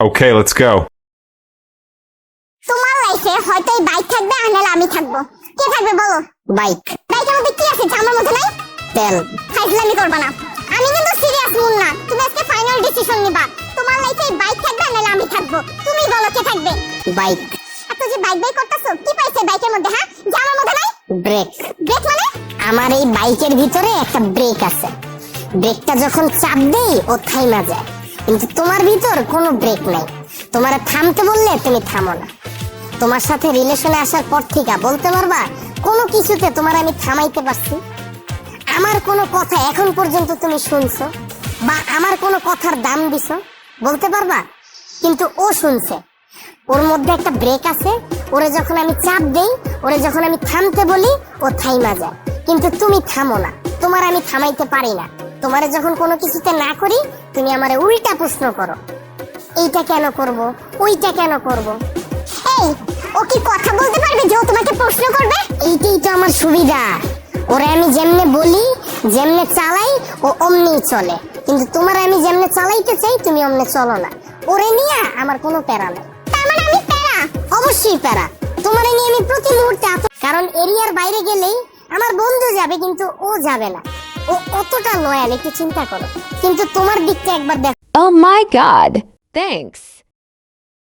Okay, let's go. তোমার লাইফে হয়তো এই বাইক থাকবে আর নাহলে আমি থাকব। কে থাকবে বলো? বাইক বাইকের মধ্যে কি আছে? জামার মধ্যে নাই? তেল ফাইজলামি করবা না। আমি কিন্তু সিরিয়াস মুন না। তুমি আজকে ফাইনাল ডিসিশন নিবা। তোমার লাইফে এই বাইক থাকবে আর নাহলে আমি থাকব। তুমি বলো কে থাকবে? বাইক এত যে বাইক বাইক করতেছো কি পাইছে বাইকের মধ্যে হ্যাঁ? জামার মধ্যে নাই? ব্রেক ব্রেক মানে? আমার এই বাইকের ভিতরে একটা ব্রেক আছে। ব্রেকটা যখন চাপ দেই ও থাইমা যায়। কিন্তু তোমার ভিতর কোনো ব্রেক নাই। তোমার থামতে বললে তুমি থামো না। তোমার সাথে রিলেশনে আসার পর থেকে বলতে পারবা, কোনো কিছুতে তোমার আমি থামাইতে পারছি। আমার কোনো কথা এখন পর্যন্ত তুমি শুনছো বা আমার কোনো কথার দাম দিছো, বলতে পারবা? কিন্তু ও শুনছে। ওর মধ্যে একটা ব্রেক আছে, ওরে যখন আমি চাপ দেই, ওরে যখন আমি থামতে বলি, ও থাইমা যায়। কিন্তু তুমি থামো না। তোমার আমি থামাইতে পারি না। তোমারে যখন কোনো কিছুতে না করি, তুমি আমারে উল্টা প্রশ্ন করো। এইটা কেন করব? ওইটা কেন করব? এই, ও কি কথা বলতে পারবে যে ও তোমাকে প্রশ্ন করবে? এইটাই তো আমার সুবিধা। ওরে আমি যেমনে বলি, যেমনে চালাই, ও অমনি চলে। কিন্তু তোমার আমি যেমনে চালাইতে চাই, তুমি অমনে চলো না। ওরে নিয়ে, আমার কোনো প্যারা নেই। তার মানে আমি প্যারা? অবশ্যই প্যারা। তোমারে নিয়ে আমি প্রতি মুহূর্তে কারণ এরিয়ার বাইরে গেলেই আমার বন্ধু যাবে, কিন্তু ও যাবে না। ও কতটা লয়াল একটু চিন্তা করো কিন্তু তোমার দিকটা একবার দেখো Oh মাই god. Thanks.